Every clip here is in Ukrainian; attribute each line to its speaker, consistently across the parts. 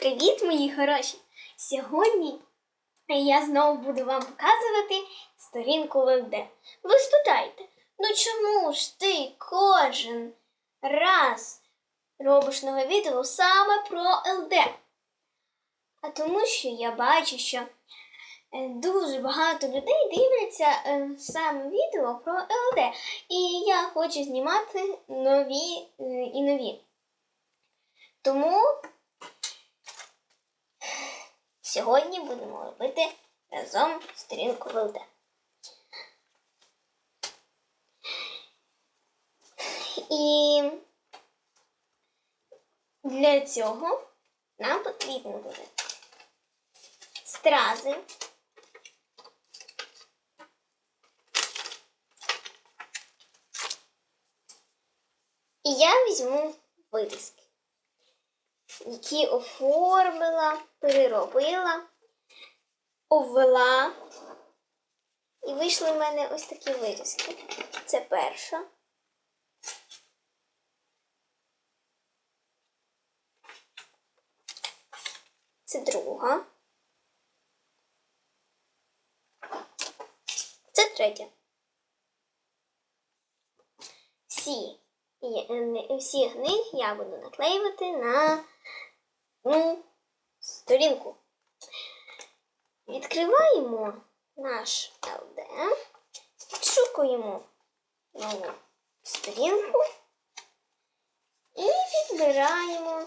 Speaker 1: Привіт, мої хороші! Сьогодні я знову буду вам показувати сторінку ЛД. Ви спитаєте, ну чому ж ти кожен раз робиш нове відео саме про ЛД? А тому що я бачу, що е, дуже багато людей дивляться е, саме відео про ЛД. І я хочу знімати нові е, і нові. Тому Сьогодні будемо робити разом сторінку ВЛД. І для цього нам потрібно буде стрази. І я візьму вирізки які оформила, переробила, обвела. І вийшли в мене ось такі вирізки. Це перша. Це друга. Це третя. Всі, всі гни я буду наклеювати на ну, сторінку. Відкриваємо наш LD, відшукуємо нову сторінку і відбираємо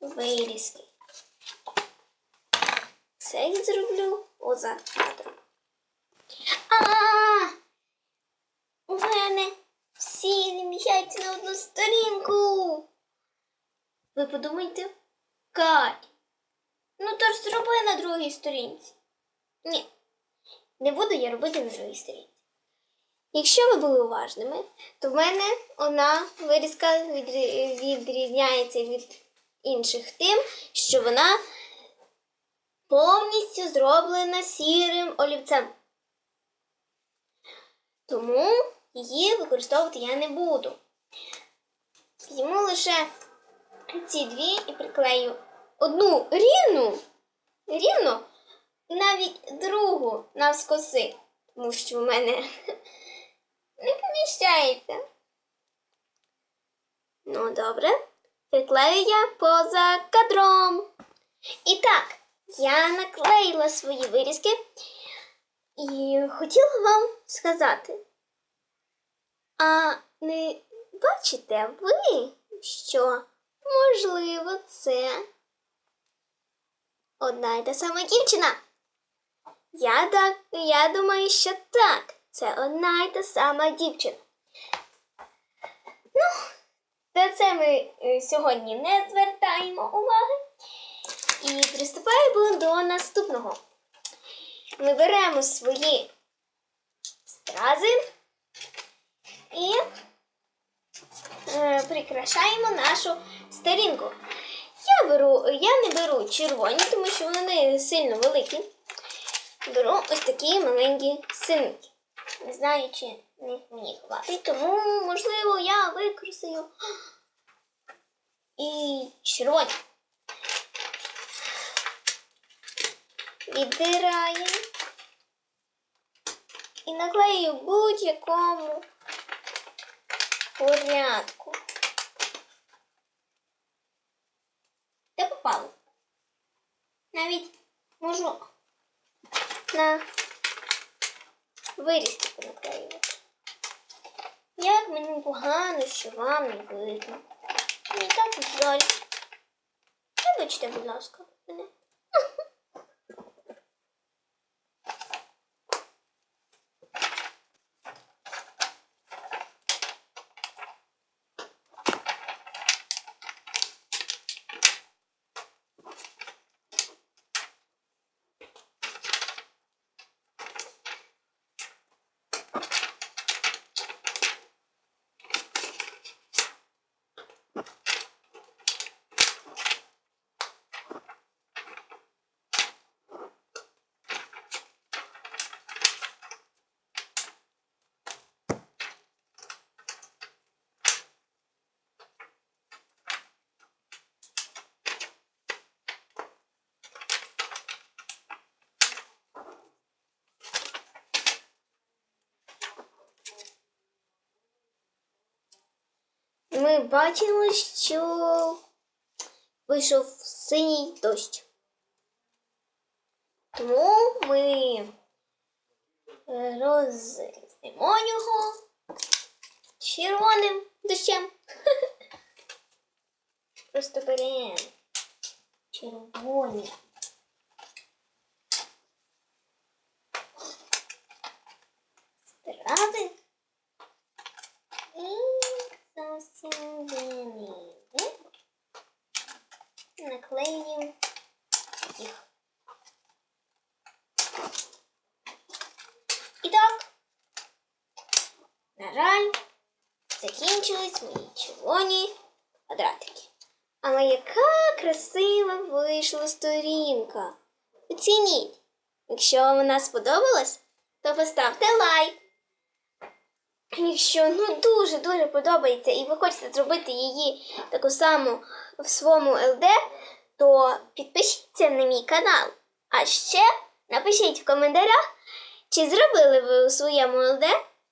Speaker 1: вирізки. Це я зроблю поза кадром. А! У мене не на одну сторінку. Ви подумайте, Кать, ну то ж зроби на другій сторінці. Ні, не буду я робити на другій сторінці. Якщо ви були уважними, то в мене вона вирізка відрізняється від інших тим, що вона повністю зроблена сірим олівцем. Тому її використовувати я не буду. Візьму лише ці дві і приклею одну рівну, рівну, і навіть другу навскоси, тому що в мене не поміщається. Ну, добре, приклею я поза кадром. І так, я наклеїла свої вирізки і хотіла вам сказати. А не бачите ви, що, можливо, це одна й та сама дівчина? Я, так, я думаю, що так, це одна й та сама дівчина. Ну, на це ми е, сьогодні не звертаємо уваги. І приступаємо до наступного. Ми беремо свої стрази і е, прикрашаємо нашу сторінку. Я беру, я не беру червоні, тому що вони сильно великі. Беру ось такі маленькі синики. Не знаю, чи них мені хватить, тому, можливо, я використаю і червоні. Віддираю і наклею будь-якому порядку. Де попало? Навіть можу на вирізки понаклеювати. Як мені погано, що вам не видно. Мені так жаль. Вибачте, будь ласка, мене. Ми бачимо, що вийшов синій дощ. Тому ми е, його червоним дощем. Просто беремо червоні. Страти. І зовсім винили. Наклеїмо їх. І так, на жаль, закінчились мої червоні квадратики. Але яка красива вийшла сторінка. Оцініть. Якщо вам вона сподобалась, то поставте лайк. Якщо ну дуже-дуже подобається і ви хочете зробити її таку саму в своєму ЛД, то підпишіться на мій канал. А ще напишіть в коментарях, чи зробили ви у своєму ЛД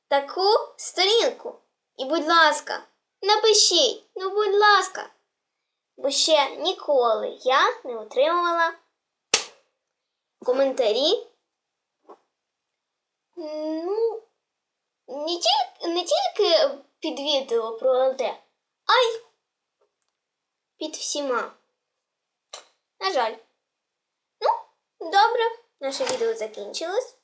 Speaker 1: таку сторінку. І, будь ласка, напишіть, ну будь ласка. Бо ще ніколи я не отримувала коментарі. Ну, не тільки, не тільки під відео про ЛД, а й під всіма. На жаль. Ну, добре, наше відео закінчилось.